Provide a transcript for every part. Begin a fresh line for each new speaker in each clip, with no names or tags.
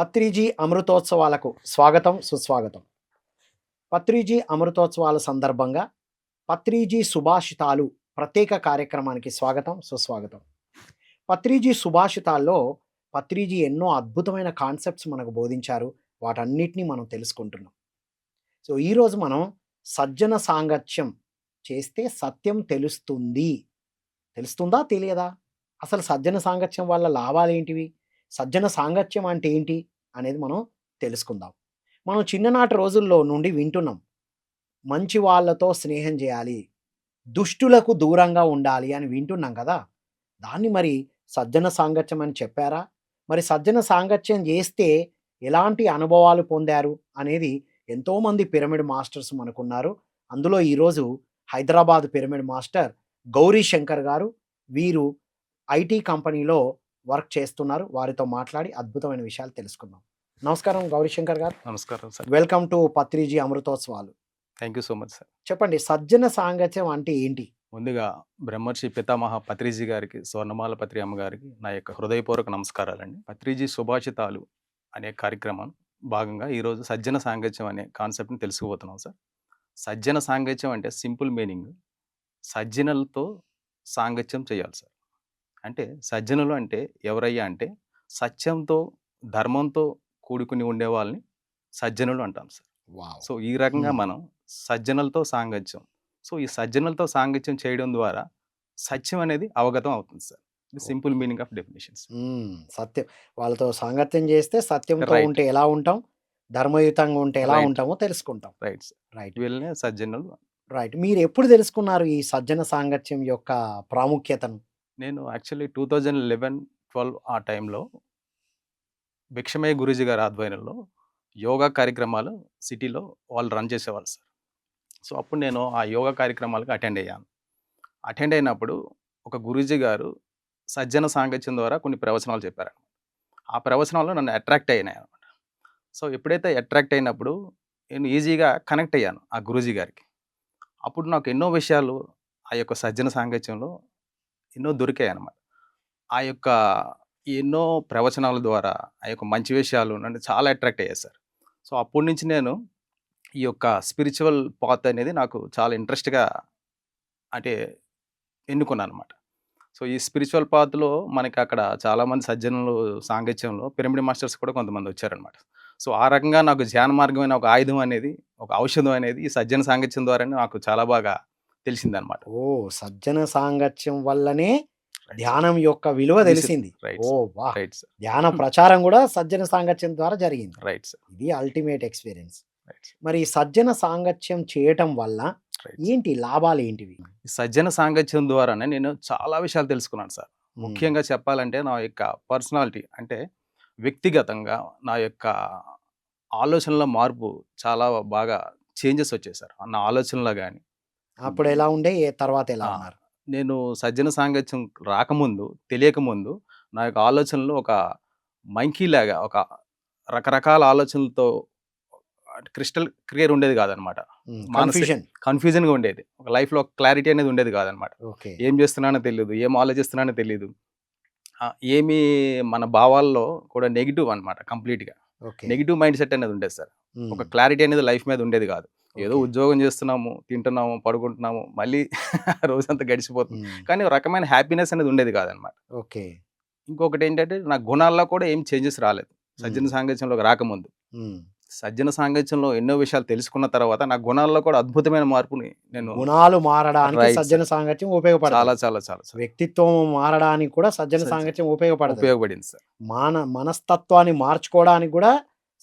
పత్రిజీ అమృతోత్సవాలకు స్వాగతం సుస్వాగతం. పత్రిజీ అమృతోత్సవాల సందర్భంగా పత్రిజీ సుభాషితాలు ప్రత్యేక కార్యక్రమానికి స్వాగతం సుస్వాగతం. పత్రిజీ సుభాషితాల్లో పత్రిజీ ఎన్నో అద్భుతమైన కాన్సెప్ట్స్ మనకు బోధించారు. వాటన్నిటిని మనం తెలుసుకుంటున్నాం. సో ఈరోజు మనం సజ్జన సాంగత్యం చేస్తే సత్యం తెలుస్తుంది. తెలుస్తుందా తెలియదా? అసలు సజ్జన సాంగత్యం వల్ల లాభాలు ఏంటివి సజ్జన సాంగత్యం అంటే ఏంటి? అనేది మనం తెలుసుకుందాం. మనం చిన్ననాటి రోజుల్లో నుండి వింటున్నాం. మంచి వాళ్ళతో స్నేహం చేయాలి. దుష్టులకు దూరంగా ఉండాలి అని వింటున్నాం కదా! దాన్ని మరి సజ్జన సాంగత్యం అని చెప్పారా? మరి సజ్జన సాంగత్యం చేస్తే ఎలాంటి అనుభవాలు పొందారు? అనేది ఎంతోమంది పిరమిడ్ మాస్టర్స్ మనకున్నారు. అందులో ఈరోజు హైదరాబాద్ పిరమిడ్ మాస్టర్ గౌరీ శంకర్ గారు వీరు ఐటీ కంపెనీలో వర్క్ చేస్తున్నారు. వారితో మాట్లాడి అద్భుతమైన విషయాలు తెలుసుకుందాం. నమస్కారం గౌరీశంకర్ గారు.
నమస్కారం sir.
Welcome to Patriji అమృతోత్సవాలు.
Thank you so much sir
చెప్పండి సజ్జన సాంగత్యం అంటే ఏంటి?
ముందుగా బ్రహ్మర్షి పితామహ పత్రిజీ గారికి స్వర్ణమాల పత్రి అమ్మగారికి నా యొక్క హృదయపూర్వక నమస్కారాలండి. పత్రిజీ సుభాషితాలు అనే కార్యక్రమం భాగంగా ఈరోజు సజ్జన సాంగత్యం అనే కాన్సెప్ట్ని తెలుసుకోబోతున్నాం సార్. సజ్జన సాంగత్యం అంటే సింపుల్ మీనింగ్. సజ్జనులతో సాంగత్యం చేయాలి సార్. అంటే సజ్జనులు అంటే ఎవరయ్యా అంటే సత్యంతో ధర్మంతో కూడుకుని ఉండే వాళ్ళని సజ్జనులు అంటాం సార్.
వావ్!
సో ఈ రకంగా. మనం సజ్జనులతో సాంగత్యం. సో ఈ సజ్జనులతో సాంగత్యం చేయడం ద్వారా సత్యం అనేది అవగతం అవుతుంది sir. Simple meaning of definitions.
సత్యం. వాళ్ళతో సాంగత్యం చేస్తే సత్యంతో. ఉంటే ఎలా ఉంటాం? ధర్మయుతంగా ఉంటే ఎలా. ఉంటామో తెలుసుకుంటాం.
Right sir.
రైట్.
వీళ్ళనే సజ్జనులు.
రైట్. మీరు ఎప్పుడు తెలుసుకున్నారు ఈ సజ్జన సాంగత్యం యొక్క ప్రాముఖ్యతను?
నేను actually two thousand eleven twelve ఆ టైంలో భిక్షమయ్య గురూజీ గారి ఆధ్వర్యంలో యోగా కార్యక్రమాలు సిటీలో వాళ్ళు రన్ చేసేవాళ్ళు సార్. సో అప్పుడు నేను ఆ యోగా కార్యక్రమాలకు అటెండ్ అయ్యాను. అటెండ్ అయినప్పుడు ఒక గురూజీ గారు సజ్జన సాంగత్యం ద్వారా కొన్ని ప్రవచనాలు చెప్పారు ఆ ప్రవచనాలు నన్ను అట్రాక్ట్ అయినాయి అనమాట సో ఎప్పుడైతే అట్రాక్ట్ అయినప్పుడు నేను ఈజీగా కనెక్ట్ అయ్యాను ఆ గురూజీ గారికి. అప్పుడు నాకు ఎన్నో విషయాలు ఆ యొక్క సజ్జన సాంగత్యంలో ఎన్నో దొరికాయి అనమాట ఆ యొక్క ఎన్నో ప్రవచనాల ద్వారా ఆ యొక్క మంచి విషయాలు నన్ను చాలా అట్రాక్ట్ అయ్యాయి సార్. సో అప్పటి నుంచి నేను ఈ యొక్క స్పిరిచువల్ పాత్ అనేది నాకు చాలా ఇంట్రెస్ట్గా అంటే ఎన్నుకున్నాను అనమాట సో ఈ స్పిరిచువల్ పాత్లో మనకి అక్కడ చాలామంది సజ్జనులు సాంగత్యంలో పిరమిడ్ మాస్టర్స్ కూడా కొంతమంది వచ్చారనమాట సో ఆ రకంగా నాకు ధ్యాన మార్గమైన ఒక ఆయుధం అనేది ఒక ఔషధం అనేది ఈ సజ్జన సాంగత్యం ద్వారానే నాకు చాలా బాగా తెలిసిందనమాట
ఓ సజ్జన సాంగత్యం వల్లనే ధ్యానం యొక్క విలువ తెలిసింది. ఓ వా ధ్యాన ప్రచారం కూడా సజ్జన సాంగత్యం ద్వారా జరిగింది.
రైట్ సార్
ఇది అల్టిమేట్ ఎక్స్పీరియన్స్ మరి ఈ సజ్జన సాంగత్యం చేయటం వల్ల ఏంటి లాభాలు ఏంటివి?
సజ్జన సాంగత్యం ద్వారానే నేను చాలా విషయాలు తెలుసుకున్నాను సార్. ముఖ్యంగా చెప్పాలంటే నా యొక్క పర్సనాలిటీ అంటే వ్యక్తిగతంగా నా యొక్క ఆలోచనల మార్పు చాలా బాగా చేంజెస్ వచ్చాయి సార్ నా ఆలోచనలో కానీ
అప్పుడు ఎలా ఉండే? తర్వాత ఎలా ఉన్నారు?
నేను సజ్జన సాంగత్యం రాకముందు తెలియకముందు నా యొక్క ఆలోచనలు ఒక మంకీ లాగా ఒక రకరకాల ఆలోచనలతో క్రిస్టల్ క్లియర్ ఉండేది కాదనమాట
కన్ఫ్యూజన్.
కన్ఫ్యూజన్గా ఉండేది. ఒక లైఫ్లో క్లారిటీ అనేది ఉండేది కాదనమాట ఏం చేస్తున్నానో తెలియదు ఏం ఆలోచిస్తున్నానో తెలియదు ఏమి మన భావాల్లో కూడా నెగిటివ్ అనమాట కంప్లీట్గా. నెగిటివ్ మైండ్ సెట్ అనేది ఉండేది సార్. ఒక క్లారిటీ అనేది లైఫ్ మీద ఉండేది కాదు. ఏదో. ఉద్యోగం చేస్తున్నాము తింటున్నాము పడుకుంటున్నాము మళ్ళీ రోజంతా గడిచిపోతుంది. కానీ ఒక రకమైన హ్యాపీనెస్ అనేది ఉండేది కాదనమాట.
ఓకే.
ఇంకొకటి ఏంటంటే నా గుణాల్లో కూడా ఏం చేంజెస్ రాలేదు. సజ్జన. సాంగత్యంలోకి రాకముందు. సజ్జన సాంగత్యంలో ఎన్నో విషయాలు తెలుసుకున్న తర్వాత నా గుణాల్లో కూడా అద్భుతమైన మార్పుని నేను
గుణాలు మారడానికి సజ్జన సాంగత్యం ఉపయోగపడుతుంది
చాలా చాలా చాలా
వ్యక్తిత్వం మారడానికి కూడా సజ్జన సాంగత్యం ఉపయోగపడుతుంది
ఉపయోగపడింది సార్.
మాన మనస్తత్వాన్ని మార్చుకోవడానికి కూడా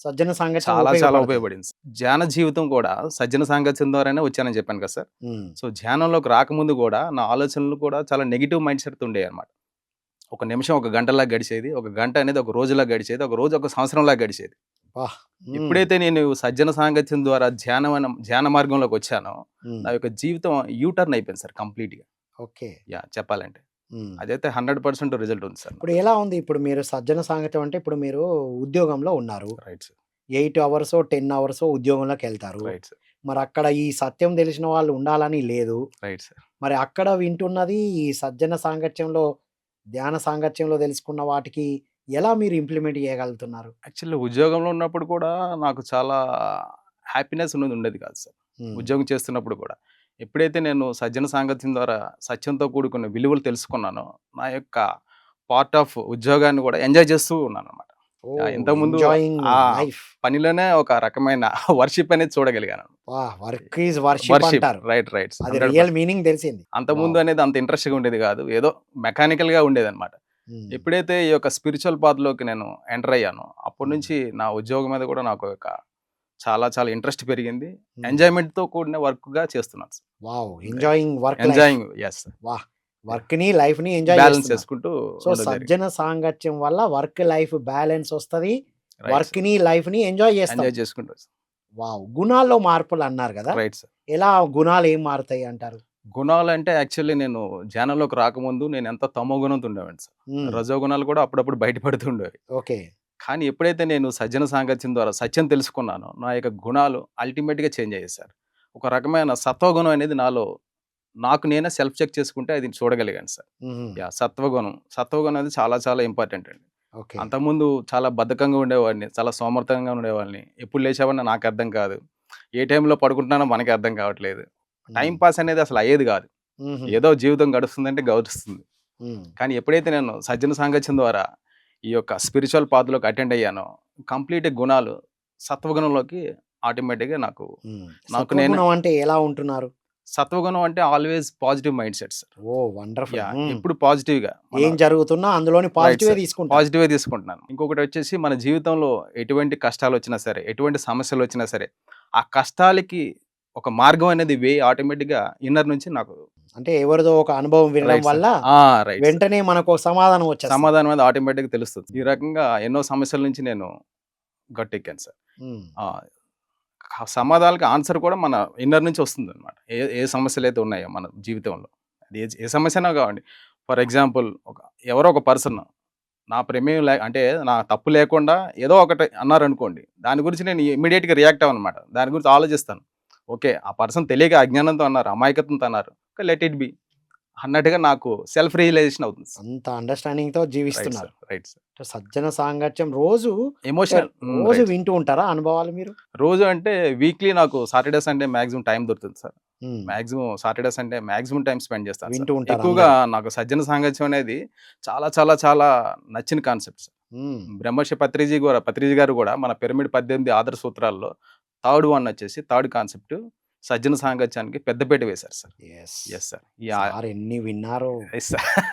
సజ్జన సాంగత్యం
చాలా చాలా. ఉపయోగపడింది. ధ్యాన జీవితం కూడా సజ్జన సాంగత్యం ద్వారానే వచ్చానని చెప్పాను కదా సార్. సో ధ్యానంలోకి రాకముందు కూడా నా ఆలోచనలు కూడా చాలా నెగిటివ్ మైండ్ సెట్ ఉండేవి అనమాట ఒక నిమిషం ఒక గంటలా గడిచేది ఒక గంట అనేది ఒక రోజులా గడిచేది ఒక రోజు ఒక సంవత్సరంలా గడిచేది. ఎప్పుడైతే నేను సజ్జన సాంగత్యం ద్వారా ధ్యానం ధ్యాన మార్గంలోకి వచ్చానో. నా యొక్క జీవితం యూటర్న్ అయిపోయింది సార్ కంప్లీట్గా
ఓకే
యా చెప్పాలంటే. అదైతే హండ్రెడ్ పర్సెంట్ రిజల్ట్ ఉంది సార్
ఇప్పుడు ఎలా ఉంది? ఇప్పుడు మీరు సజ్జన సాంగత్యం అంటే ఇప్పుడు మీరు ఉద్యోగంలో ఉన్నారు.
Right sir.
Eight hours ten hours ఉద్యోగంలోకి వెళ్తారు.
Right sir.
మరి అక్కడ ఈ సత్యం తెలిసిన వాళ్ళు ఉండాలని లేదు.
Right sir.
మరి అక్కడ వింటున్నది ఈ సజ్జన సాంగత్యంలో ధ్యాన సాంగత్యంలో తెలుసుకున్న వాటికి ఎలా మీరు ఇంప్లిమెంట్ చేయగలుగుతున్నారు?
యాక్చువల్లీ ఉద్యోగంలో ఉన్నప్పుడు కూడా నాకు చాలా హ్యాపీనెస్ ఉన్నది ఉండేది కాదు సార్. ఉద్యోగం చేస్తున్నప్పుడు కూడా. ఎప్పుడైతే నేను సజ్జన సాంగత్యం ద్వారా సత్యంతో కూడుకున్న విలువలు తెలుసుకున్నానో నా యొక్క పార్ట్ ఆఫ్ ఉద్యోగాన్ని కూడా ఎంజాయ్ చేస్తూ ఉన్నాను అనమాట ఇంతకుముందు. పనిలోనే ఒక రకమైన వర్షిప్ అనేది చూడగలిగాను
work is worship
right right
real meaning తెలిసింది.
అంత ముందు
Wow.
అనేది అంత ఇంట్రెస్ట్గా ఉండేది కాదు. ఏదో మెకానికల్గా ఉండేది అనమాట
ఉమ్,
ఎప్పుడైతే ఈ యొక్క స్పిరిచువల్ పాత్లోకి నేను ఎంటర్ అయ్యానో అప్పటి నుంచి నా ఉద్యోగం మీద కూడా నాకు ఒక చాలా చాలా ఇంట్రెస్ట్ పెరిగింది. ఎంజాయ్మెంట్తో కూడిన వర్క్గా చేస్తున్నాను.
Wow! Enjoying work
enjoying yes
వర్క్ని లైఫ్ని ఎంజాయ్
బ్యాలెన్స్ చేసుకుంటూ
సో సజ్జన సాంగత్యం వల్ల వర్క్ లైఫ్ బ్యాలెన్స్ వస్తది. వర్క్ని లైఫ్ని ఎంజాయ్ చేస్తాం.
ఎంజాయ్ చేసుకుంటూ
వావ్! గుణాల్లో మార్పులు అన్నారు కదా.
రైట్ సార్
ఎలా గుణాలు ఏం మారుతాయి అంటారు?
గుణాలు అంటే యాక్చువల్లీ నేను ధ్యానంలోకి రాకముందు నేను ఎంత తమో గుణంతో ఉండేవాడిని సార్ రజో గుణాలు కూడా అప్పుడప్పుడు బయటపడుతూ ఉండేవి.
ఓకే.
కానీ ఎప్పుడైతే నేను సజ్జన సాంగత్యం ద్వారా సత్యం తెలుసుకున్నానో నా యొక్క గుణాలు అల్టిమేట్గా చేంజ్ అయ్యాయి సార్ ఒక రకమైన సత్వగుణం అనేది నాలో నాకు నేనే సెల్ఫ్ చెక్ చేసుకుంటే అది చూడగలిగాను సార్. యా సత్వగుణం. సత్వగుణం అనేది చాలా చాలా ఇంపార్టెంట్ అండి.
ఓకే.
అంతకుముందు చాలా బద్ధకంగా ఉండేవాడిని చాలా సోమర్థంగా ఉండేవాడిని ఎప్పుడు లేచావని నాకు అర్థం కాదు. ఏ టైంలో పడుకుంటున్నానో మనకి అర్థం కావట్లేదు. టైం పాస్ అనేది అసలు అయ్యేది కాదు. ఏదో జీవితం గడుస్తుందంటే గడుస్తుంది
ఉమ్,
కానీ ఎప్పుడైతే నేను సజ్జన సాంగత్యం ద్వారా ఈ యొక్క స్పిరిచువల్ పాత్రలోకి అటెండ్ అయ్యానో. కంప్లీట్ గుణాలు సత్వగుణంలోకి ఆటోమేటిక్గా నాకు. నాకు నేను-
అంటే ఎలా ఉంటున్నారు?
సత్వగుణం అంటే always positive mind set sir
oh wonderful
ఎప్పుడు పాజిటివ్గా
ఏం జరుగుతున్నా అందులోని పాజిటివ్
sir.
తీసుకుంటాం.
పాజిటివ్ తీసుకుంటున్నాను. ఇంకొకటి వచ్చేసి మన జీవితంలో ఎటువంటి కష్టాలు వచ్చినా సరే ఎటువంటి సమస్యలు వచ్చినా సరే ఆ కష్టాలకి ఒక మార్గం అనేది వే ఆటోమేటిక్గా ఇన్నర్ నుంచి నాకు
అంటే ఎవరిదో ఒక అనుభవం వినడం. వల్ల వెంటనే మనకు సమాధానం వచ్చేస్తుంది.
సమాధానం అనేది ఆటోమేటిక్ తెలుస్తుంది. ఈ రకంగా ఎన్నో సమస్యల నుంచి నేను గట్టెక్కాను సార్ సమాధానాలకి ఆన్సర్ కూడా మన ఇన్నర్ నుంచి వస్తుంది అనమాట ఏ ఏ సమస్యలు అయితే ఉన్నాయో మన జీవితంలో. అది ఏ ఏ సమస్యనో కావండి. ఫర్ ఎగ్జాంపుల్ ఒక ఎవరో ఒక పర్సన్ నా ప్రమేయం లే అంటే నా తప్పు లేకుండా ఏదో ఒకటి అన్నారు అనుకోండి దాని గురించి నేను ఇమీడియట్గా రియాక్ట్ అవ్వనమాట. దాని గురించి ఆలోచిస్తాను. ఓకే ఆ పర్సన్ తెలియక అజ్ఞానంతో అన్నారు అమాయకత్వంతో అన్నారు. లెట్ ఇట్ బి అన్నట్టుగా నాకు సెల్ఫ్ రియలైజేషన్ అవుతుంది
అంత అండర్స్టాండింగ్తో జీవిస్తున్నారు.
రైట్ సార్
సజ్జన సాంగత్యం రోజు
ఎమోషనల్
రోజు వింటూ ఉంటారా అనుభవాలు మీరు?
రోజు అంటే వీక్లీ నాకు సాటర్డే సండే మాక్సిమం టైం దొరుకుతుంది sir. Maximum Saturday Sunday maximum time spend చేస్తాను
వింటూ
సార్.
ఉంటారు
ఎక్కువగా నాకు సజ్జన సాంగత్యం అనేది చాలా చాలా చాలా నచ్చిన కాన్సెప్ట్
ఉమ్,
బ్రహ్మర్షి పత్రిజీ కూడా పత్రిజీ గారు కూడా మన పిరమిడ్ పద్దెనిమిది ఆదర్శ సూత్రాల్లో థర్డ్ వన్ వచ్చేసి థర్డ్ కాన్సెప్ట్ సజ్జన సాంగత్యానికి పెద్దపేట వేశారు సార్. Yes sir.
సార్ ఎన్ని విన్నారు.
Yes sir.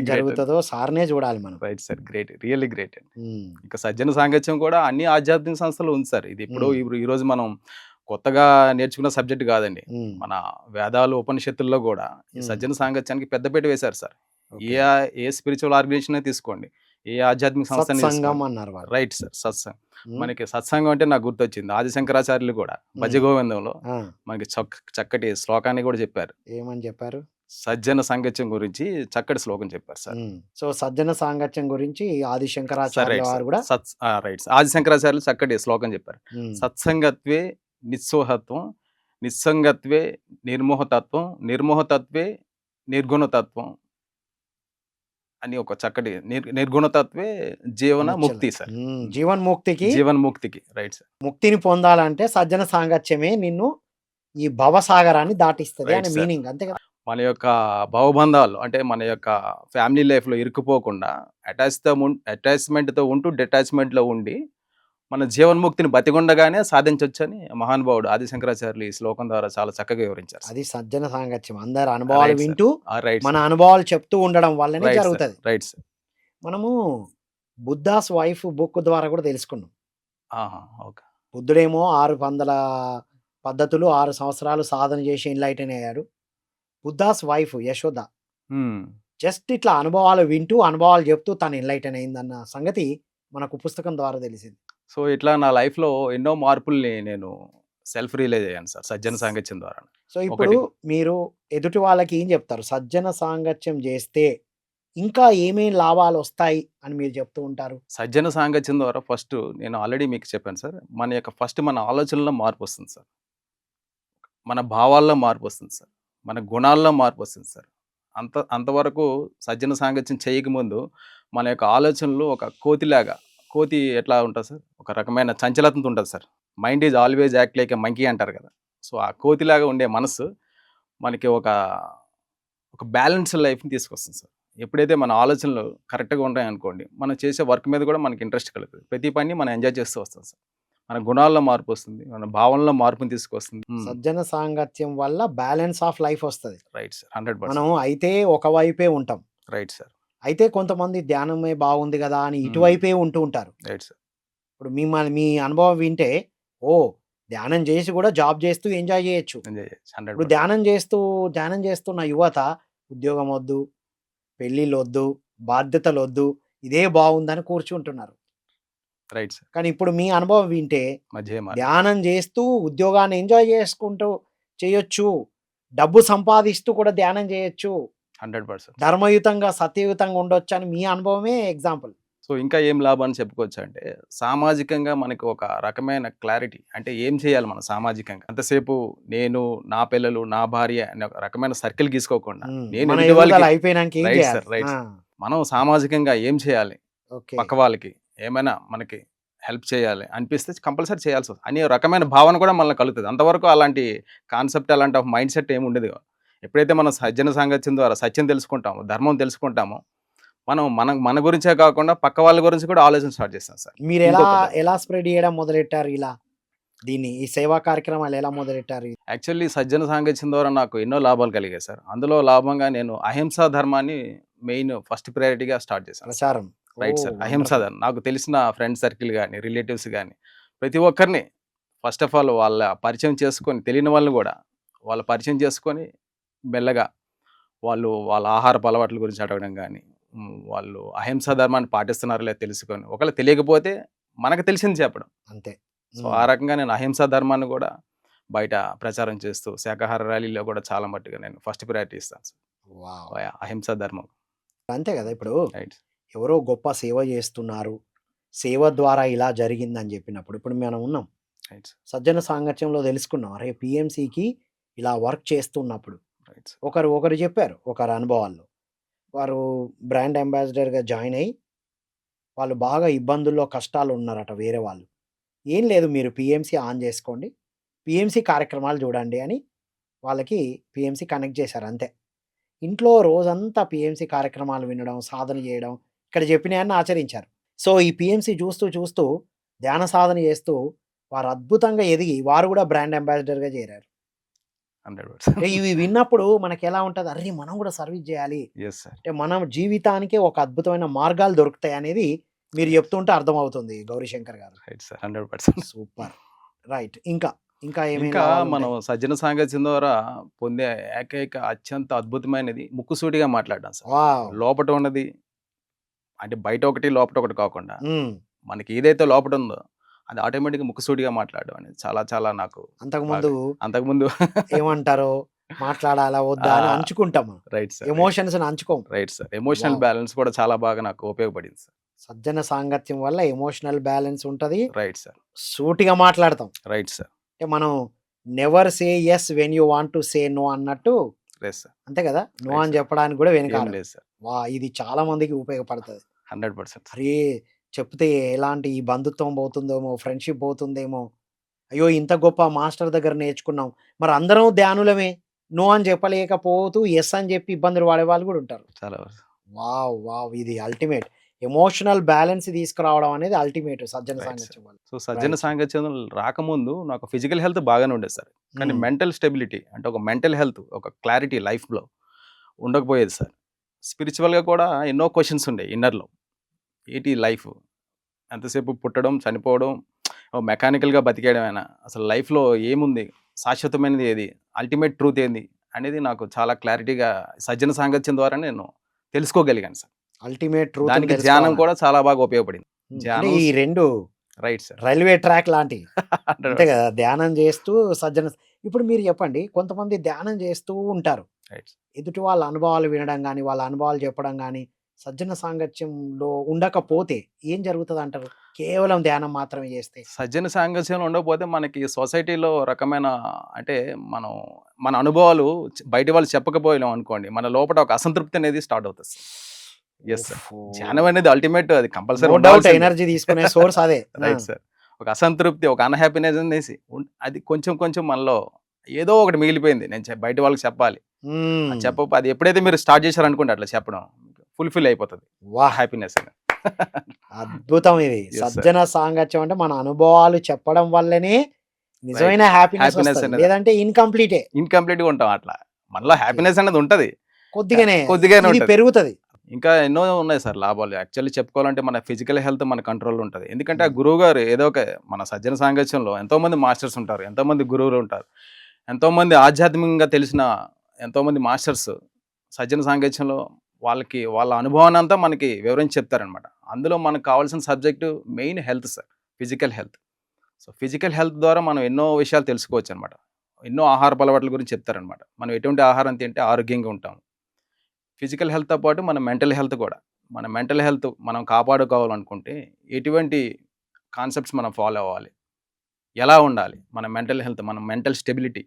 జరుగుతుందో సార్నే చూడాలి మనం.
Right sir. Great. Really great ఇంకా సజ్జన సాంగత్యం కూడా అన్ని ఆధ్యాత్మిక సంస్థలు ఉంది సార్. ఇది ఇప్పుడు. ఇప్పుడు ఈ రోజు మనం కొత్తగా నేర్చుకున్న సబ్జెక్ట్ కాదండి. మన వేదాలు ఉపనిషత్తుల్లో కూడా ఈ. సజ్జన సాంగత్యానికి పెద్దపేట వేశారు సార్. ఏ ఏ స్పిరిచువల్ ఆర్గనైజేషన్ తీసుకోండి. ఏ ఆధ్యాత్మిక సంస్థ
అన్నారు
రైట్ సార్ సత్సంగం. మనకి సత్సంగం అంటే నాకు గుర్తొచ్చింది. ఆది శంకరాచార్యులు కూడా భజ గోవిందంలో
ఆ,
మనకి చక్ చక్కటి శ్లోకాన్ని కూడా చెప్పారు.
ఏమని చెప్పారు?
సజ్జన సాంగత్యం గురించి చక్కటి శ్లోకం చెప్పారు సార్
సో సజ్జన సాంగత్యం గురించి ఆది శంకరాచార్య వారు కూడా
రైట్ ఆది శంకరాచార్యులు చక్కటి శ్లోకం చెప్పారు. సత్సంగత్వే నిస్సోహత్వం నిస్సంగత్వే నిర్మోహతత్వం నిర్మోహతత్వే నిర్గుణతత్వం. అని ఒక చక్కటి నిర్ నిర్గుణతత్వే జీవన. ముక్తి సార్
ఉమ్, జీవన్ముక్తికి
జీవన్ ముక్తికి రైట్ సార్
ముక్తిని పొందాలంటే సజ్జన సాంగత్యమే నిన్ను ఈ భవసాగరాన్ని దాటిస్తుంది అనే. మీనింగ్ అంతే కదా
మన యొక్క భావబంధాలు అంటే మన యొక్క ఫ్యామిలీ లైఫ్లో ఇరుక్కుపోకుండా అటాచ్తో అటాచ్మెంట్తో ఉంటూ డిటాచ్మెంట్లో ఉండి మన జీవన్ముక్తిని బతికుండగానే సాధించవచ్చని మహానుభావుడు ఆది శంకరాచార్యులు ఈ శ్లోకం ద్వారా చాలా చక్కగా వివరించారు.
అది సజ్జన సాంగత్యం. అందరు అనుభవాలు. వింటూ మన అనుభవాలు చెప్తూ ఉండడం వల్లనే. జరుగుతుంది.
రైట్ సార్
మనము బుద్ధాస్ వైఫ్ బుక్ ద్వారా కూడా తెలుసుకున్నాం.
ఓకే.
బుద్ధుడేమో ఆరు వందల పద్ధతులు ఆరు సంవత్సరాలు సాధన చేసి ఎన్లైటన్ అయ్యాడు బుద్ధాస్ వైఫ్ యశోద. జస్ట్ ఇట్లా అనుభవాలు వింటూ అనుభవాలు చెప్తూ తను ఎన్లైటన్ అయిందన్న సంగతి మనకు పుస్తకం ద్వారా తెలిసింది.
సో ఇట్లా నా లైఫ్లో ఎన్నో మార్పుల్ని నేను సెల్ఫ్ రియలైజ్ అయ్యాను సార్. సజ్జన సాంగత్యం ద్వారా.
సో ఇప్పుడు. మీరు ఎదుటి వాళ్ళకి ఏం చెప్తారు? సజ్జన సాంగత్యం చేస్తే ఇంకా ఏమేం లాభాలు వస్తాయి? అని మీరు చెప్తూ ఉంటారు.
సజ్జన సాంగత్యం ద్వారా ఫస్ట్ నేను ఆల్రెడీ మీకు చెప్పాను సార్. మన యొక్క ఫస్ట్ మన ఆలోచనలో మార్పు వస్తుంది సార్. మన భావాల్లో మార్పు వస్తుంది సార్. మన గుణాల్లో మార్పు వస్తుంది సార్. అంత అంతవరకు సజ్జన సాంగత్యం చేయకముందు మన యొక్క ఆలోచనలు ఒక కోతిలాగా కోతి ఎట్లా ఉంటుంది సార్? ఒక రకమైన చంచలతంతో ఉంటుంది sir. Mind is always act like a monkey అంటారు కదా. సో ఆ కోతిలాగా ఉండే మనసు మనకి ఒక ఒక బ్యాలెన్స్ లైఫ్ని తీసుకొస్తుంది సార్. ఎప్పుడైతే మన ఆలోచనలు కరెక్ట్గా ఉంటాయి అనుకోండి మనం చేసే వర్క్ మీద కూడా మనకి ఇంట్రెస్ట్ కలుగుతుంది. ప్రతి పని మనం ఎంజాయ్ చేస్తూ వస్తాం సార్. మన గుణాల్లో మార్పు వస్తుంది మన భావనలో మార్పుని తీసుకొస్తుంది.
సజ్జన సాంగత్యం వల్ల బ్యాలెన్స్ ఆఫ్ లైఫ్ వస్తుంది.
రైట్ సార్ హండ్రెడ్
మనం అయితే ఒకవైపే ఉంటాం.
రైట్ సార్
అయితే కొంతమంది ధ్యానమే బాగుంది కదా అని ఇటువైపే ఉంటూ ఉంటారు. ఇప్పుడు మీ మీ అనుభవం వింటే ఓ ధ్యానం చేసి కూడా జాబ్ చేస్తూ ఎంజాయ్ చేయొచ్చు. ఇప్పుడు ధ్యానం చేస్తూ ధ్యానం చేస్తున్న యువత ఉద్యోగం వద్దు పెళ్ళిళ్ళు వద్దు బాధ్యతలు వద్దు ఇదే బాగుందని కూర్చుంటున్నారు.
Right sir.
కానీ ఇప్పుడు మీ అనుభవం వింటే
మధ్య
ధ్యానం చేస్తూ ఉద్యోగాన్ని ఎంజాయ్ చేసుకుంటూ చేయొచ్చు డబ్బు సంపాదిస్తూ కూడా ధ్యానం చేయొచ్చు.
Hundred percent.
ధర్మయుతంగా సత్యయుతంగా ఉండొచ్చు అని మీ అనుభవమే ఎగ్జాంపుల్.
సో ఇంకా ఏం లాభాన్ని చెప్పుకోవచ్చు అంటే సామాజికంగా మనకు ఒక రకమైన క్లారిటీ అంటే ఏం చేయాలి మనం సామాజికంగా? అంతసేపు నేను నా పిల్లలు నా భార్య అనే ఒక రకమైన సర్కిల్ గీసుకోకుండా నేను ఎదుటి వాళ్ళకి
అయిపోయినాక ఏం
Right,
చేయాలి?
sir, right,
ఆ,
మనం సామాజికంగా ఏం చేయాలి? పక్క వాళ్ళకి ఏమైనా మనకి హెల్ప్ చేయాలి అనిపిస్తే కంపల్సరీ చేయాల్సి వస్తుంది. అనే రకమైన భావన కూడా మనకు కలుగుతుంది. అంతవరకు అలాంటి కాన్సెప్ట్ అలాంటి మైండ్ సెట్ ఏమి ఉండదు ఎప్పుడైతే మనం సజ్జన సాంగత్యం ద్వారా సత్యం తెలుసుకుంటామో ధర్మం తెలుసుకుంటామో మనం మన మన గురించే కాకుండా పక్క వాళ్ళ గురించి కూడా ఆలోచన స్టార్ట్ చేస్తాం సార్.
మీరు ఎలా. ఎలా స్ప్రెడ్ చేయడం మొదలెట్టారు ఇలా? దీన్ని ఈ సేవా కార్యక్రమాలు ఎలా మొదలెట్టారు?
యాక్చువల్లీ సజ్జన సాంగత్యం ద్వారా నాకు ఎన్నో లాభాలు కలిగాయి సార్. అందులో లాభంగా నేను అహింసా ధర్మాన్ని మెయిన్ ఫస్ట్ ప్రయారిటీగా స్టార్ట్ చేశాను
ప్రచారం.
Right sir. అహింసా ధర్మం. నాకు తెలిసిన ఫ్రెండ్ సర్కిల్ కానీ రిలేటివ్స్ కానీ ప్రతి ఒక్కరిని ఫస్ట్ ఆఫ్ ఆల్ వాళ్ళ పరిచయం చేసుకొని తెలియని వాళ్ళని కూడా వాళ్ళ పరిచయం చేసుకొని మెల్లగా వాళ్ళు వాళ్ళ ఆహారపు అలవాట్ల గురించి అడగడం కానీ వాళ్ళు అహింసా ధర్మాన్ని పాటిస్తున్నారో లేదో తెలుసుకొని ఒకవేళ తెలియకపోతే మనకు తెలిసింది చెప్పడం.
అంతే.
సో ఆ రకంగా నేను అహింసా ధర్మాన్ని కూడా బయట ప్రచారం చేస్తూ శాకాహార ర్యాలీలో కూడా చాలా మట్టుగా నేను ఫస్ట్ ప్రయారిటీ ఇస్తాను సార్. అహింసా ధర్మం.
అంతే కదా ఇప్పుడు. ఎవరో గొప్ప సేవ చేస్తున్నారు సేవ ద్వారా ఇలా జరిగిందని చెప్పినప్పుడు ఇప్పుడు మనం ఉన్నాం. సజ్జన సాంగత్యంలో తెలుసుకున్నాం అరే పిఎంసికి ఇలా వర్క్ చేస్తున్నప్పుడు
రైట్
ఒకరు ఒకరు చెప్పారు ఒకరు అనుభవాల్లో. వారు బ్రాండ్ అంబాసిడర్గా జాయిన్ అయ్యి వాళ్ళు బాగా ఇబ్బందుల్లో కష్టాలు ఉన్నారట వేరే వాళ్ళు. ఏం లేదు మీరు పిఎంసి ఆన్ చేసుకోండి పిఎంసి కార్యక్రమాలు చూడండి అని వాళ్ళకి పిఎంసి కనెక్ట్ చేశారు అంతే. ఇంట్లో రోజంతా పిఎంసి కార్యక్రమాలు వినడం సాధన చేయడం ఇక్కడ చెప్పినాయని ఆచరించారు. సో ఈ పిఎంసి చూస్తూ చూస్తూ ధ్యాన సాధన చేస్తూ వారు అద్భుతంగా ఎదిగి వారు కూడా బ్రాండ్ అంబాసిడర్గా చేరారు.
హండ్రెడ్
ఇవి విన్నప్పుడు మనకి ఎలా ఉంటుంది? అరే మనం కూడా సర్వీస్ చేయాలి.
ఎస్ సార్
అంటే మనం జీవితానికే ఒక అద్భుతమైన మార్గాలు దొరుకుతాయి అనేది మీరు చెప్తుంటే అర్థమవుతుంది గౌరీశంకర్ గారు.
Right sir hundred percent.
Super. Right ఇంకా ఇంకా
ఇంకా మనం? సజ్జన సాంగత్యం ద్వారా పొందే ఏకైక అత్యంత అద్భుతమైనది ముక్కుసూటిగా మాట్లాడడం సార్. లోపట ఉన్నది అంటే బయట ఒకటి లోపట ఒకటి కాకుండా. మనకి ఏదైతే లోపట ఉందో అది ఆటోమేటిక్గా ముక్కుసూటిగా మాట్లాడడం అనేది చాలా చాలా నాకు
అంతకుముందు
అంతకుముందు
ఏమంటారో? మాట్లాడాలా వద్దా అని అంచుకుంటాం
right sir
emotions అంచుకోం.
Right sir emotional. Balance కూడా చాలా బాగా నాకు ఉపయోగపడింది సార్.
సజ్జన సాంగత్యం వల్ల ఎమోషనల్ బ్యాలెన్స్ ఉంటది.
Right sir.
సూటిగా మాట్లాడతాం.
Right sir.
అంటే మనం never say yes when you want to say no అన్నట్టు అంతే కదా? నో అని. చెప్పడానికి కూడా వెనకాల. వా ఇది చాలా మందికి ఉపయోగపడుతుంది.
హండ్రెడ్ పర్సెంట్
అరే చెప్తే ఎలాంటి ఈ బంధుత్వం పోతుందేమో ఫ్రెండ్షిప్ పోతుందేమో. అయ్యో! ఇంత గొప్ప మాస్టర్ దగ్గర నేర్చుకున్నాం. మరి అందరం ధ్యానులమే. నో అని చెప్పలేకపోతూ ఎస్ అని చెప్పి ఇబ్బందులు పడే వాళ్ళు కూడా ఉంటారు.
చాలా
వావ్! వావ్! ఇది అల్టిమేట్. ఎమోషనల్ బ్యాలెన్స్ తీసుకురావడం అనేది అల్టిమేట్ సజ్జన సాంగత్యం వల్ల.
సో సజ్జన. సాంగత్యం రాకముందు నాకు ఫిజికల్ హెల్త్ బాగానే ఉండేది సార్. కానీ. మెంటల్ స్టెబిలిటీ అంటే ఒక మెంటల్ హెల్త్ ఒక క్లారిటీ లైఫ్లో ఉండకపోయేది సార్. స్పిరిచువల్గా కూడా ఎన్నో క్వశ్చన్స్ ఉండే ఇన్నర్లో. ఏంటి లైఫ్? ఎంతసేపు పుట్టడం చనిపోవడం మెకానికల్గా బతికేయడమైనా? అసలు లైఫ్లో ఏముంది? శాశ్వతమైనది ఏది? అల్టిమేట్ ట్రూత్ ఏంది? అనేది నాకు చాలా క్లారిటీగా సజ్జన సాంగత్యం ద్వారా నేను తెలుసుకోగలిగాను సార్.
అల్టిమేట్ ట్రూత్
దానికి ధ్యానం కూడా చాలా బాగా ఉపయోగపడింది. ధ్యానం
ఈ రెండు
రైట్ సార్.
రైల్వే ట్రాక్ అంతే కదా. ధ్యానం చేస్తూ సజ్జన ఇప్పుడు మీరు చెప్పండి కొంతమంది ధ్యానం చేస్తూ ఉంటారు.
రైట్
ఎదుటి వాళ్ళ అనుభవాలు వినడం కానీ వాళ్ళ అనుభవాలు చెప్పడం కానీ సజ్జన సాంగత్యంలో ఉండకపోతే ఏం జరుగుతుంది అంటారు కేవలం ధ్యానం మాత్రమే చేస్తే.
సజ్జన సాంగత్యంలో ఉండకపోతే మనకి సొసైటీలో రకమైన అంటే మనం మన అనుభవాలు బయట వాళ్ళు చెప్పకపోయాం అనుకోండి మన లోపల ఒక అసంతృప్తి అనేది స్టార్ట్ అవుతుంది ఎస్ సార్ ధ్యానం అనేది అల్టిమేట్ అది కంపల్సరీ
డౌట్ ఎనర్జీ తీసుకునే సోర్స్ అదే.
రైట్ సార్ ఒక అసంతృప్తి ఒక అన్హ్యాపీనెస్ అనేసి అది కొంచెం కొంచెం మనలో ఏదో ఒకటి మిగిలిపోయింది. నేను బయట వాళ్ళకి చెప్పాలి. చెప్ప అది ఎప్పుడైతే మీరు స్టార్ట్ చేశారనుకోండి అట్లా చెప్పడం. ఫుల్ఫిల్ అయిపోతుంది.
వా
హ్యాపీనెస్ అని
అద్భుతం ఇది. సజ్జన సాంగత్యం అంటే మన అనుభవాలు చెప్పడం వల్లనే నిజమైన హ్యాపీనెస్ లేదంటే ఇన్కంప్లీటే.
ఇన్కంప్లీట్గా ఉంటాం అట్లా. మనలో హ్యాపీనెస్ అనేది ఉంటది.
కొద్దిగానే.
కొద్దిగానే.
పెరుగుతది.
ఇంకా ఎన్నో ఉన్నాయి సార్ లాభాలు. యాక్చువల్లీ చెప్పుకోవాలంటే మన ఫిజికల్ హెల్త్ మన కంట్రోల్ ఉంటుంది. ఎందుకంటే ఆ
Hmm.
గురువు గారు ఏదో ఒక మన సజ్జన సాంగత్యంలో ఎంతో మంది మాస్టర్స్ ఉంటారు. ఎంతో మంది గురువులు ఉంటారు. ఎంతో మంది ఆధ్యాత్మికంగా తెలిసిన ఎంతో మంది మాస్టర్స్ సజ్జన సాంగత్యంలో వాళ్ళకి వాళ్ళ అనుభవాన్ని అంతా మనకి వివరించి చెప్తారనమాట అందులో మనకు కావాల్సిన subject main health sir physical health. So physical health ద్వారా మనం ఎన్నో విషయాలు తెలుసుకోవచ్చు అనమాట ఎన్నో ఆహార అలవాట్ల గురించి చెప్తారనమాట. మనం ఎటువంటి ఆహారం తింటే ఆరోగ్యంగా ఉంటాం ఫిజికల్ హెల్త్తో పాటు మన మెంటల్ హెల్త్ కూడా. మన మెంటల్ హెల్త్ మనం కాపాడుకోవాలనుకుంటే ఎటువంటి కాన్సెప్ట్స్ మనం ఫాలో అవ్వాలి? ఎలా ఉండాలి? మన మెంటల్ హెల్త్ మన మెంటల్ స్టెబిలిటీ.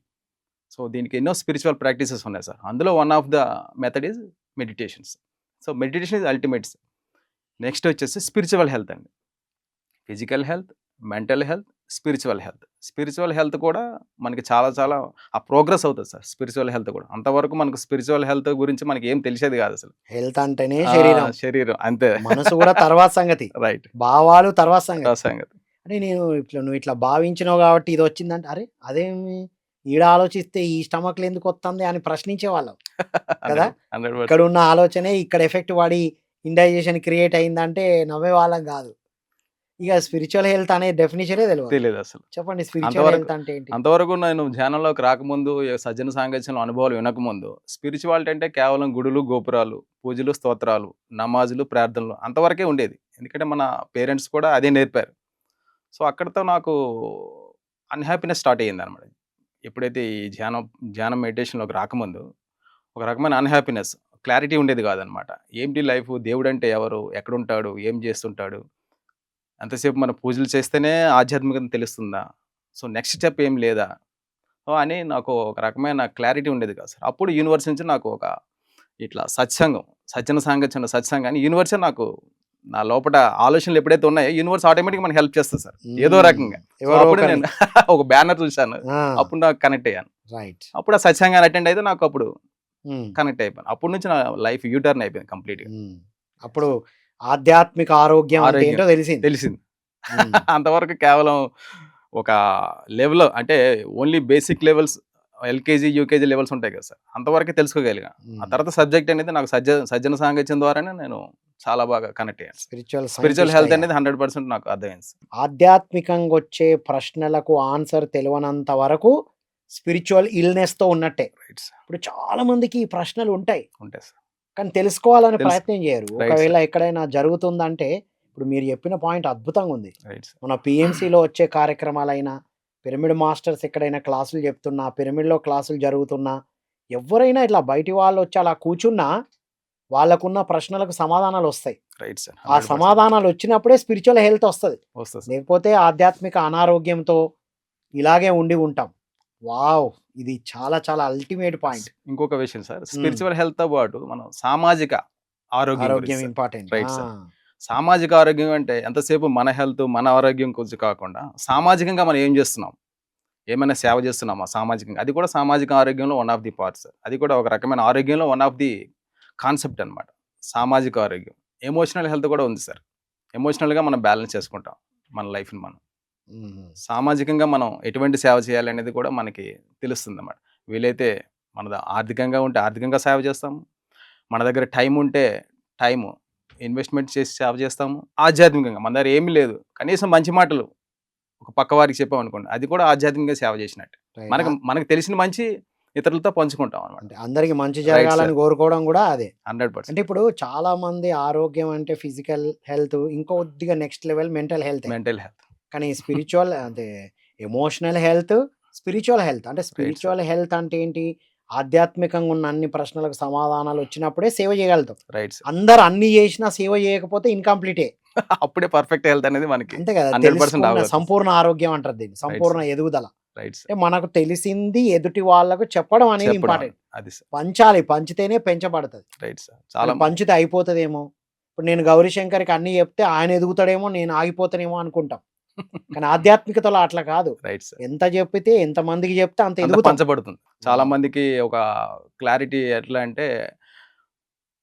సో దీనికి ఎన్నో స్పిరిచువల్ ప్రాక్టీసెస్ ఉన్నాయి సార్. అందులో one of the method is meditations. So meditation is ultimates. Next వచ్చేసి స్పిరిచువల్ హెల్త్ అండి. Physical health mental health spiritual health. Spiritual health కూడా మనకి చాలా చాలా ఆ ప్రోగ్రెస్ అవుతుంది సార్. స్పిరిచువల్ హెల్త్ కూడా. అంతవరకు మనకు స్పిరిచువల్ హెల్త్ గురించి మనకి ఏం తెలిసేది కాదు అసలు.
హెల్త్ అంటేనే శరీరం.
శరీరం. అంతే.
మనసు కూడా తర్వాత సంగతి.
రైట్
భావాలు తర్వాత సంగతి.
సంగతి.
అంటే నేను ఇట్లా నువ్వు ఇట్లా భావించినావు కాబట్టి ఇది వచ్చిందంటే అరే అదేమి ఈడ ఆలోచిస్తే ఈ స్టమక్లు ఎందుకు వస్తుంది అని ప్రశ్నించే వాళ్ళం కదా? ఇక్కడ ఉన్న ఆలోచనే ఇక్కడ ఎఫెక్ట్ పడి ఇండైజేషన్ క్రియేట్ అయిందంటే నవ్వే వాళ్ళం కాదు. ఇక స్పిరిచువల్ హెల్త్ అనే డెఫినేషనే తెలియదు
తెలియదు అసలు.
చెప్పండి స్పిరిచువల్ హెల్త్ అంటే ఏంటి?
అంతవరకు నేను ధ్యానంలోకి రాకముందు సజ్జన సాంగత్యంలో అనుభవాలు వినకముందు స్పిరిచువాలిటీ అంటే కేవలం గుడులు గోపురాలు పూజలు స్తోత్రాలు నమాజులు ప్రార్థనలు అంతవరకే ఉండేది. ఎందుకంటే మన పేరెంట్స్ కూడా అదే నేర్పారు. సో అక్కడితో నాకు అన్హ్యాపీనెస్ స్టార్ట్ అయ్యింది అనమాట ఎప్పుడైతే ఈ ధ్యానం ధ్యానం మెడిటేషన్లోకి రాకముందు ఒక రకమైన అన్హ్యాపీనెస్ క్లారిటీ ఉండేది కాదనమాట ఏంటి లైఫ్? దేవుడు అంటే ఎవరు? ఎక్కడుంటాడు? ఏం చేస్తుంటాడు? ఎంతసేపు మన పూజలు చేస్తేనే ఆధ్యాత్మికత తెలుస్తుందా? సో నెక్స్ట్ స్టెప్ ఏం లేదా? అని నాకు ఒక రకమైన క్లారిటీ ఉండేది కాదు సార్. అప్పుడు యూనివర్స్ నుంచి నాకు ఒక ఇట్లా సత్సంగం సజ్జన సాంగత్యం సత్సంగం అని యూనివర్స్ నాకు నా లోపల ఆలోచనలు ఎప్పుడైతే ఉన్నాయో యూనివర్స్ ఆటోమేటిక్ మనకి హెల్ప్ చేస్తుంది సార్ ఏదో. రకంగా అప్పుడు. నేను ఒక బ్యానర్ చూశాను అప్పుడు నాకు కనెక్ట్ అయ్యాను
రైట్
అప్పుడు ఆ సత్సంగాన్ని అటెండ్ అయితే నాకు అప్పుడు. కనెక్ట్ అయిపోయాను అప్పటి నుంచి నా లైఫ్ యూటర్న్ అయిపోయింది కంప్లీట్గా
మ్మ్. అప్పుడు ఆధ్యాత్మిక ఆరోగ్యం. ఏంటో తెలిసింది
తెలిసింది. అంతవరకు కేవలం ఒక లెవెల్ అంటే only basic levels LKG UKG levels ఉంటాయి కదా సార్. అంతవరకే తెలుసుకోగలిగా. ఆ తర్వాత సబ్జెక్ట్ అనేది నాకు సజ్జ సజ్జన సాంగత్యం ద్వారానే నేను చాలా బాగా కనెక్ట్ అయ్యాను
స్పిరిచువల్
స్పిరిచువల్ హెల్త్ అనేది హండ్రెడ్ పర్సెంట్ నాకు అర్థమైంది.
ఆధ్యాత్మికంగా వచ్చే ప్రశ్నలకు ఆన్సర్ తెలియనంత వరకు స్పిరిచువల్ ఇల్నెస్తో ఉన్నట్టే. ఇప్పుడు చాలా మందికి ఈ ప్రశ్నలు ఉంటాయి.
ఉంటాయి సార్.
కానీ తెలుసుకోవాలని
తెలుసు.
ప్రయత్నం చేయరు. ఒకవేళ ఎక్కడైనా జరుగుతుందంటే ఇప్పుడు మీరు చెప్పిన పాయింట్ అద్భుతంగా ఉంది. మన పిఎంసిలో వచ్చే కార్యక్రమాలైనా పిరమిడ్ మాస్టర్స్ ఎక్కడైనా క్లాసులు చెప్తున్నా పిరమిడ్లో క్లాసులు జరుగుతున్నా ఎవరైనా ఇట్లా బయటి వాళ్ళు వచ్చి అలా కూర్చున్నా వాళ్ళకున్న ప్రశ్నలకు సమాధానాలు వస్తాయి.
Right sir.
ఆ సమాధానాలు వచ్చినప్పుడే స్పిరిచువల్ హెల్త్ వస్తుంది. లేకపోతే ఆధ్యాత్మిక అనారోగ్యంతో ఇలాగే ఉండి ఉంటాం. వావ్! ఇది చాలా చాలా అల్టిమేట్ పాయింట్.
ఇంకొక విషయం సార్. స్పిరిచువల్ హెల్త్తో పాటు మనం సామాజిక ఆరోగ్యం
ఆరోగ్యం
గురించి సార్. సామాజిక ఆరోగ్యం అంటే ఎంతసేపు మన హెల్త్ మన ఆరోగ్యం గురించి కాకుండా సామాజికంగా మనం ఏం చేస్తున్నాం? ఏమైనా సేవ చేస్తున్నామా సామాజికంగా? అది కూడా సామాజిక ఆరోగ్యంలో వన్ ఆఫ్ ది పార్ట్స్ అది కూడా ఒక రకమైన ఆరోగ్యంలో వన్ ఆఫ్ ది కాన్సెప్ట్ అన్నమాట. సామాజిక ఆరోగ్యం. ఎమోషనల్ హెల్త్ కూడా ఉంది సార్. ఎమోషనల్గా మనం బ్యాలెన్స్ చేసుకుంటాం మన లైఫ్ని మనం. సామాజికంగా మనం ఎటువంటి సేవ చేయాలి అనేది కూడా మనకి తెలుస్తుంది అన్నమాట వీలైతే మన ఆర్థికంగా ఉంటే ఆర్థికంగా సేవ చేస్తాము మన దగ్గర టైం ఉంటే టైము ఇన్వెస్ట్మెంట్ చేసి సేవ చేస్తాము. ఆధ్యాత్మికంగా మన దగ్గర ఏమీ లేదు. కనీసం మంచి మాటలు ఒక పక్క వారికి చెప్పాం అనుకోండి అది కూడా ఆధ్యాత్మికంగా సేవ చేసినట్టు. మనకు మనకు తెలిసిన మంచి ఇతరులతో పంచుకుంటాం అనమాట
అంటే అందరికి మంచి జరగాలని కోరుకోవడం కూడా అదే.
హండ్రెడ్
అంటే
పర్సెంట్
ఇప్పుడు చాలా మంది ఆరోగ్యం అంటే ఫిజికల్ హెల్త్ ఇంకొద్దిగా next level mental health.
Mental health.
కానీ స్పిరిచువల్ అంటే ఎమోషనల్ హెల్త్ స్పిరిచువల్ హెల్త్. అంటే స్పిరిచువల్ హెల్త్ అంటే ఏంటి? ఆధ్యాత్మికంగా ఉన్న అన్ని ప్రశ్నలకు సమాధానాలు వచ్చినప్పుడే సేవ చేయగలుగుతాం.
రైట్
అందరు అన్ని చేసినా సేవ చేయకపోతే ఇన్కంప్లీటే.
అప్పుడే పర్ఫెక్ట్ హెల్త్ అనేది మనకి
అంతే కదా
100%
తెలుసుకున్న
రావచ్చు.
సంపూర్ణ ఆరోగ్యం అంటారు దీన్ని సంపూర్ణ ఎదుగుదల. మనకు తెలిసింది ఎదుటి వాళ్ళకు చెప్పడం అనేది ఇంపార్టెంట్ పంచాలి పంచితేనే పెంచబడుతుంది.
Right sir. చాలా
పంచితే అయిపోతుందేమో? ఇప్పుడు నేను గౌరీ శంకర్కి అన్ని చెప్తే ఆయన ఎదుగుతాడేమో నేను ఆగిపోతానేమో అనుకుంటాం. కానీ ఆధ్యాత్మికతలో అట్లా కాదు.
Right sir.
ఎంత చెప్పితే ఎంత మందికి చెప్తే అంత ఎదుగుతాం.
పంచబడుతుంది. చాలా మందికి ఒక క్లారిటీ ఎట్లా అంటే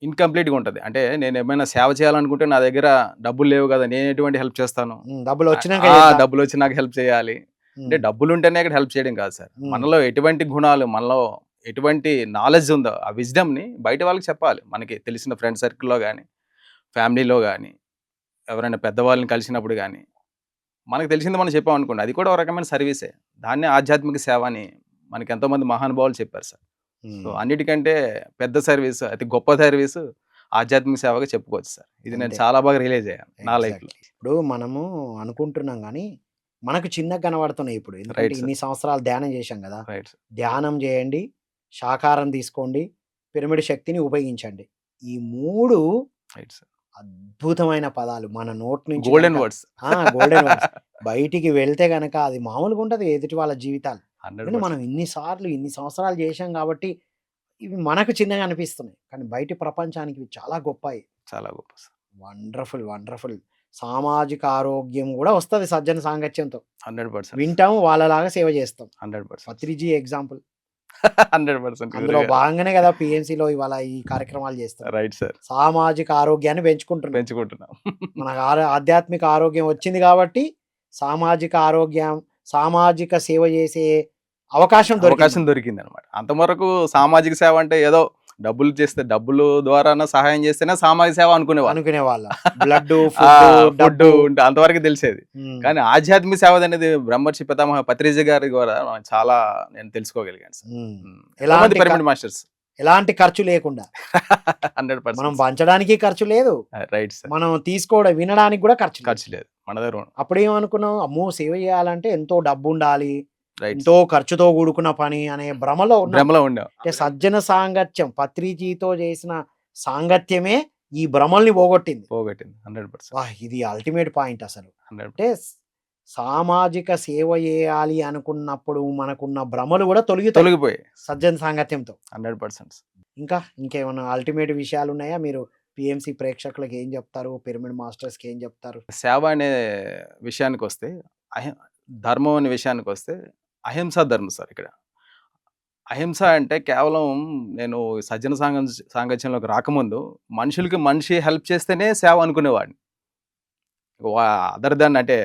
incomplete గా ఉంటది. అంటే నేను ఏమైనా సేవ చేయాలనుకుంటే నా దగ్గర డబ్బులు లేవు కదా నేను ఎటువంటి హెల్ప్ చేస్తాను?
డబ్బులు వచ్చినాక.
డబ్బులు వచ్చి నాకు హెల్ప్ చేయాలి. అంటే డబ్బులు ఉంటేనే ఇక్కడ హెల్ప్ చేయడం కాదు సార్. మనలో ఎటువంటి గుణాలు మనలో ఎటువంటి నాలెడ్జ్ ఉందో ఆ wisdom ని బయట వాళ్ళకి చెప్పాలి. మనకి తెలిసిన ఫ్రెండ్ సర్కిల్లో కానీ ఫ్యామిలీలో కానీ ఎవరైనా పెద్దవాళ్ళని కలిసినప్పుడు కానీ మనకు తెలిసింది మనం చెప్పాం అనుకోండి. అది కూడా ఒక రకమైన సర్వీసే దాన్ని ఆధ్యాత్మిక సేవ అని మనకి ఎంతోమంది మహానుభావులు చెప్పారు సార్. సో అన్నిటికంటే పెద్ద సర్వీస్ అతి గొప్ప సర్వీస్ ఆధ్యాత్మిక సేవగా చెప్పుకోవచ్చు సార్. ఇది నేను. చాలా బాగా రిలీజ్ అయ్యాను నా లైఫ్లో.
ఇప్పుడు మనము అనుకుంటున్నాం కానీ మనకు చిన్నగా కనబడుతున్నాయి ఇప్పుడు. ఎందుకంటే. ఇన్ని సంవత్సరాలు ధ్యానం చేశాం కదా. ధ్యానం చేయండి శాకారం తీసుకోండి పిరమిడ్ శక్తిని ఉపయోగించండి. ఈ మూడు
రైట్ సార్
అద్భుతమైన పదాలు మన నోట్ నుంచి
గోల్డెన్ వర్డ్స్
golden words. బయటికి వెళ్తే గనక అది మామూలుగా ఉంటది ఎదుటి వాళ్ళ జీవితాలు. కానీ మనం ఇన్ని సార్లు ఇన్ని సంవత్సరాలు చేశాం కాబట్టి ఇవి మనకు చిన్నగా అనిపిస్తున్నాయి. కానీ బయటి ప్రపంచానికి ఇవి చాలా గొప్పవి
చాలా గొప్ప
వండర్ఫుల్ వండర్ఫుల్. సామాజిక ఆరోగ్యం కూడా వస్తది సజ్జన సాంగత్యంతో.
Hundred percent.
వింటాం వాళ్ళలాగా సేవ చేస్తాం.
Hundred percent.
Patriji example.
Hundred percent
అందులో భాగంగానే కదా ఇవాళ ఈ కార్యక్రమాలు చేస్తాం
రైట్ సార్
సామాజిక ఆరోగ్యాన్ని పెంచుకుంటున్నాం.
పెంచుకుంటున్నాం.
మనకు ఆధ్యాత్మిక ఆరోగ్యం వచ్చింది కాబట్టి సామాజిక ఆరోగ్యం సామాజిక సేవ చేసే అవకాశం
అవకాశం
దొరికింది
అనమాట అంతవరకు సామాజిక సేవ అంటే ఏదో డబ్బులు చేస్తే డబ్బులు ద్వారా సహాయం చేస్తేనే సామాజిక సేవ అనుకునేవాళ్ళు.
అనుకునే వాళ్ళ బ్లడ్
ఫుడ్ ఉంటే అంతవరకు తెలిసేది. కానీ ఆధ్యాత్మిక సేవ అనేది బ్రహ్మర్షి పితామహ పత్రిజ గారి ద్వారా చాలా నేను తెలుసుకోగలిగాను సార్. Pyramid masters.
ఎలాంటి ఖర్చు లేకుండా.
హండ్రెడ్
మనం పంచడానికి ఖర్చు లేదు.
Right sir.
మనం తీసుకోవడం వినడానికి కూడా ఖర్చు.
ఖర్చు లేదు. మన దగ్గర
అప్పుడు ఏమనుకున్నాం అమ్మో సేవ చేయాలంటే ఎంతో డబ్బు ఉండాలి. ఎంతో ఖర్చుతో కూడుకున్న పని అనే భ్రమలో ఉన్నాం.
భ్రమలో ఉండాం
అంటే సజ్జన సాంగత్యం పత్రిజీతో చేసిన సాంగత్యమే ఈ భ్రమల్ని పోగొట్టింది.
పోగొట్టింది. Hundred percent.
ఇది అల్టిమేట్ పాయింట్ అసలు. అంటే సామాజిక సేవ చేయాలి అనుకున్నప్పుడు మనకున్న భ్రమలు కూడా తొలగి
తొలగిపోయి
సజ్జన సాంగత్యంతో.
Hundred percent.
ఇంకా ఇంకేమైనా అల్టిమేట్ విషయాలు ఉన్నాయా? మీరు పిఎంసి ప్రేక్షకులకు ఏం చెప్తారు? పిరమిడ్ మాస్టర్స్కి ఏం చెప్తారు?
సేవ అనే విషయానికి వస్తే ధర్మం అనే విషయానికి వస్తే అహింస ధర్మం సార్ ఇక్కడ అహింస అంటే కేవలం నేను సజ్జన సాంగ సాంగత్యంలోకి రాకముందు మనుషులకి మనిషి హెల్ప్ చేస్తేనే సేవ అనుకునేవాడిని అదర్ దాన్ అంటే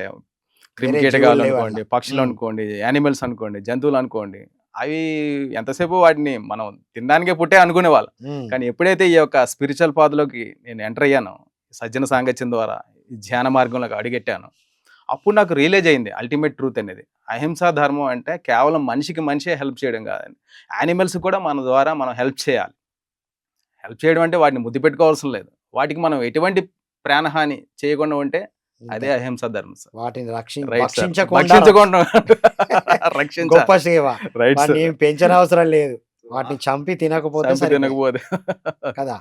క్రిమి
వేరే
కీటకాలు
జీవులు లేవు
అనుకోండి. పక్షులు. అనుకోండి యానిమల్స్ అనుకోండి జంతువులు అనుకోండి అవి ఎంతసేపు వాటిని మనం తినడానికే పుట్టే అనుకునేవాళ్ళం కానీ ఎప్పుడైతే ఈ యొక్క స్పిరిచువల్ పాత్రలోకి నేను ఎంటర్ అయ్యానో సజ్జన సాంగత్యం ద్వారా ఈ ధ్యాన మార్గంలోకి అడిగెట్టాను అప్పుడు నాకు రియలైజ్ అయింది అల్టిమేట్ ట్రూత్ అనేది. అహింసా ధర్మం అంటే కేవలం మనిషికి మనిషే హెల్ప్ చేయడం కాదండి. యానిమల్స్ కూడా మన ద్వారా మనం హెల్ప్ చేయాలి. హెల్ప్ చేయడం అంటే వాటిని ముద్దు పెట్టుకోవాల్సిన లేదు. వాటికి మనం ఎటువంటి ప్రాణహాని చేయకుండా ఉంటే అదే. అహింసా ధర్మం సార్.
వాటిని రక్షించకుండా గొప్ప సేవ. ఏం పెంచనవసరం లేదు. వాటిని చంపి తినకపోతే.
తినకపోతే
కదా?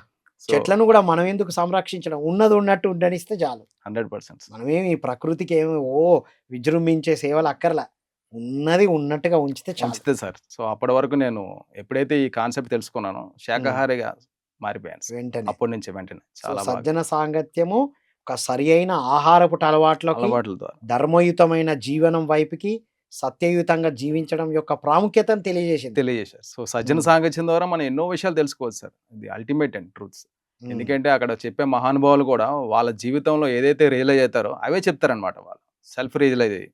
చెట్లను కూడా మనం ఎందుకు సంరక్షించడం? ఉన్నది ఉన్నట్టు ఉండనిస్తే చాలు.
Hundred percent.
మనమేమి ప్రకృతికి ఏమి ఓ విజృంభించే సేవలు అక్కర్లా. ఉన్నది ఉన్నట్టుగా ఉంచితే
మంచిదే సార్. సో అప్పటి వరకు నేను ఎప్పుడైతే ఈ కాన్సెప్ట్ తెలుసుకున్నానో శాకాహారిగా మారిపోయాను.
వెంటనే.
అప్పటి నుంచి వెంటనే. చాలా
సజ్జన సాంగత్యము ఒక సరి అయిన ఆహారపు అలవాట్లకి
అలవాట్ల ద్వారా.
ధర్మయుతమైన జీవనం వైపుకి సత్యయుతంగా జీవించడం యొక్క ప్రాముఖ్యతను తెలియజేసింది.
తెలియజేశారు. సో సజ్జన. సాంగత్యం ద్వారా మనం ఎన్నో విషయాలు తెలుసుకోవచ్చు సార్. ఇది అల్టిమేట్ అండ్ ట్రూత్స్. ఎందుకంటే అక్కడ చెప్పే మహానుభావులు కూడా వాళ్ళ జీవితంలో ఏదైతే రియలైజ్ అవుతారో అవే చెప్తారనమాట వాళ్ళు. సెల్ఫ్ రియలైజ్ అయ్యి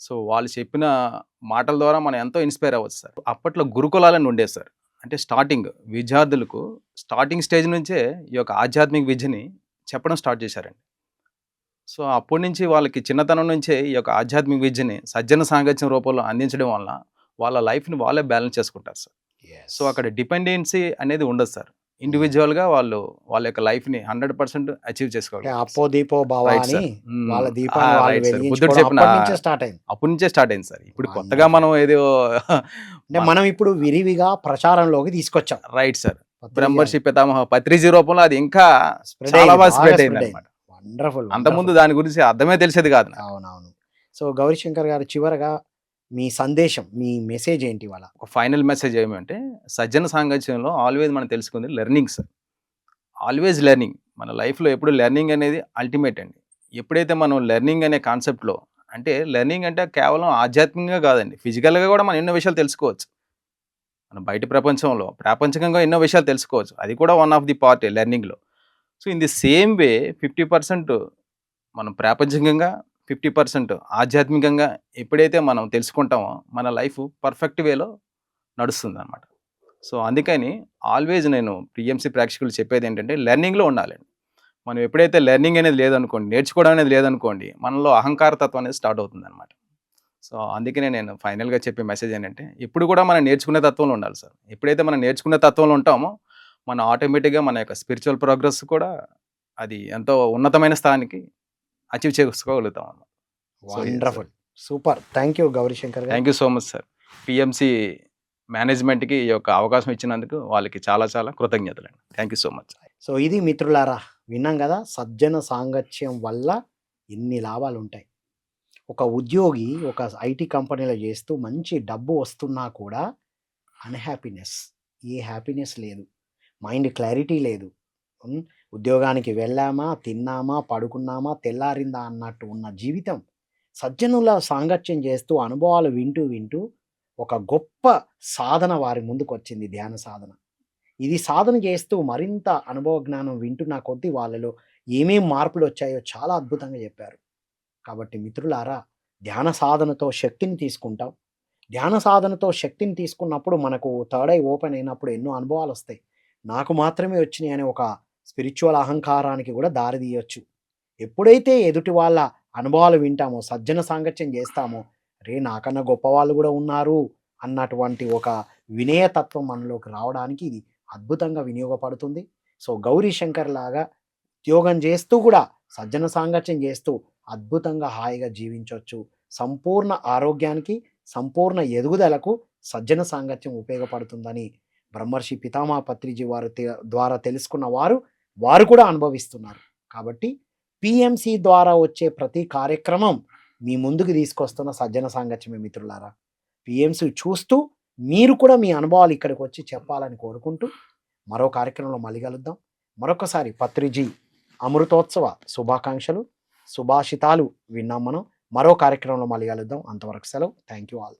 సో వాళ్ళు చెప్పిన మాటల ద్వారా మనం ఎంతో ఇన్స్పైర్ అవ్వచ్చు సార్. అప్పట్లో గురుకులాలను ఉండేది సార్. అంటే స్టార్టింగ్ విద్యార్థులకు స్టార్టింగ్ స్టేజ్ నుంచే ఈ యొక్క ఆధ్యాత్మిక విద్యని చెప్పడం స్టార్ట్ చేశారండి. సో అప్పటి నుంచి వాళ్ళకి చిన్నతనం నుంచే ఈ యొక్క ఆధ్యాత్మిక విద్యని సజ్జన సాంగత్యం రూపంలో అందించడం వల్ల వాళ్ళ లైఫ్ని వాళ్ళే బ్యాలెన్స్ చేసుకుంటారు సార్. సో అక్కడ డిపెండెన్సీ అనేది ఉండదు సార్. ఇండివిజువల్గా వాళ్ళు వాళ్ళ యొక్క లైఫ్ని హండ్రెడ్ పర్సెంట్ అచీవ్ చేసుకోవాలి
అప్పో దీపో.
బుద్ధుడు
వెలిగించుకోవడం
చెప్పిన
అప్పటి నుంచే స్టార్ట్ అయింది.
సార్. ఇప్పుడు. కొత్తగా మనం ఏదో
అంటే మనం ఇప్పుడు విరివిగా ప్రచారంలోకి తీసుకొచ్చాం.
రైట్ సార్ బ్రహ్మర్షి పితామహ పత్రిజీ రూపంలో అది ఇంకా చాలా బాగా స్ప్రెడ్ అయింది. అనమాట
వండర్ఫుల్
అంతకుముందు దాని గురించి అర్థమే తెలిసేది కాదు.
అవునవును. సో గౌరీశంకర్ గారు చివరగా మీ సందేశం మీ మెసేజ్ ఏంటి వాళ్ళ
ఒక ఫైనల్ మెసేజ్ ఏమంటే సజ్జన సాంగత్యంలో ఆల్వేజ్ మనం తెలుసుకుంది లెర్నింగ్ సార్ ఆల్వేజ్ లెర్నింగ్ మన లైఫ్లో ఎప్పుడు లెర్నింగ్ అనేది అల్టిమేట్ అండి. ఎప్పుడైతే మనం లెర్నింగ్ అనే కాన్సెప్ట్లో అంటే లెర్నింగ్ అంటే కేవలం ఆధ్యాత్మికంగా కాదండి ఫిజికల్గా కూడా మనం ఎన్నో విషయాలు తెలుసుకోవచ్చు. మనం బయట ప్రపంచంలో ప్రాపంచికంగా ఎన్నో విషయాలు తెలుసుకోవచ్చు. అది కూడా one of the part లెర్నింగ్లో so in the same way fifty percent మనం ప్రాపంచికంగా ఫిఫ్టీ పర్సెంట్ ఆధ్యాత్మికంగా ఎప్పుడైతే మనం తెలుసుకుంటామో మన లైఫ్ పర్ఫెక్ట్ వేలో నడుస్తుంది అనమాట సో అందుకని ఆల్వేజ్ నేను పిఎంసీ ప్రేక్షకులు చెప్పేది ఏంటంటే లెర్నింగ్లో ఉండాలండి మనం ఎప్పుడైతే లెర్నింగ్ అనేది లేదనుకోండి నేర్చుకోవడం అనేది లేదనుకోండి మనలో అహంకారతత్వం అనేది స్టార్ట్ అవుతుంది అనమాట సో అందుకనే నేను ఫైనల్గా చెప్పే మెసేజ్ ఏంటంటే ఇప్పుడు కూడా మనం నేర్చుకునే తత్వంలో ఉండాలి సార్. ఎప్పుడైతే మనం నేర్చుకునే తత్వంలో ఉంటామో మన ఆటోమేటిక్గా మన యొక్క స్పిరిచువల్ ప్రోగ్రెస్ కూడా అది ఎంతో ఉన్నతమైన స్థానానికి అచీవ్ చేసుకోగలుగుతాం అన్నమాట.
Wonderful. Super. Thank you Gaurishankar గారు.
Thank you so much sir. PMC మేనేజ్మెంట్కి ఈ యొక్క అవకాశం ఇచ్చినందుకు వాళ్ళకి చాలా చాలా కృతజ్ఞతలు అండి thank you so much
so ఇది మిత్రులారా విన్నాం కదా సజ్జన సాంగత్యం వల్ల ఎన్ని లాభాలు ఉంటాయి. ఒక ఉద్యోగి ఒక ఐటీ కంపెనీలో చేస్తూ మంచి డబ్బు వస్తున్నా కూడా అన్హ్యాపీనెస్ ఏ హ్యాపీనెస్ లేదు. మైండ్ క్లారిటీ లేదు. ఉద్యోగానికి వెళ్ళామా తిన్నామా పడుకున్నామా తెల్లారిందా అన్నట్టు ఉన్న జీవితం సజ్జనుల సాంగత్యం చేస్తూ అనుభవాలు వింటూ వింటూ ఒక గొప్ప సాధన వారి ముందుకు వచ్చింది ధ్యాన సాధన. ఇది సాధన చేస్తూ మరింత అనుభవ జ్ఞానం వింటున్న కొద్దీ వాళ్ళలో ఏమేం మార్పులు వచ్చాయో చాలా అద్భుతంగా చెప్పారు. కాబట్టి మిత్రులారా ధ్యాన సాధనతో శక్తిని తీసుకుంటాం. ధ్యాన సాధనతో శక్తిని తీసుకున్నప్పుడు మనకు థర్డ్ ఐ ఓపెన్ అయినప్పుడు ఎన్నో అనుభవాలు వస్తాయి. నాకు మాత్రమే వచ్చినాయి అనే ఒక స్పిరిచువల్ అహంకారానికి కూడా దారి తీయొచ్చు. ఎప్పుడైతే ఎదుటి వాళ్ళ అనుభవాలు వింటామో సజ్జన సాంగత్యం చేస్తామో రే నాకన్నా గొప్ప వాళ్ళు కూడా ఉన్నారు అన్నటువంటి ఒక వినయతత్వం మనలోకి రావడానికి ఇది అద్భుతంగా వినియోగపడుతుంది. సో గౌరీ శంకర్ లాగా ఉద్యోగం చేస్తూ కూడా సజ్జన సాంగత్యం చేస్తూ అద్భుతంగా హాయిగా జీవించవచ్చు సంపూర్ణ ఆరోగ్యానికి సంపూర్ణ ఎదుగుదలకు సజ్జన సాంగత్యం ఉపయోగపడుతుందని బ్రహ్మర్షి పితామా పత్రిజీ వారు ద్వారా తెలుసుకున్న వారు వారు కూడా అనుభవిస్తున్నారు. కాబట్టి పిఎంసి ద్వారా వచ్చే ప్రతి కార్యక్రమం మీ ముందుకు తీసుకొస్తున్న సజ్జన సాంగత్యమే మిత్రులారా. పిఎంసి చూస్తూ మీరు కూడా మీ అనుభవాలు ఇక్కడికి వచ్చి చెప్పాలని కోరుకుంటూ మరో కార్యక్రమంలో మళ్ళీ కలుద్దాం. మరొకసారి పత్రిజీ అమృతోత్సవ శుభాకాంక్షలు సుభాషితాలు విన్నాం మనం. మరో కార్యక్రమంలో మళ్ళీ కలుద్దాం. అంతవరకు సెలవు. Thank you all.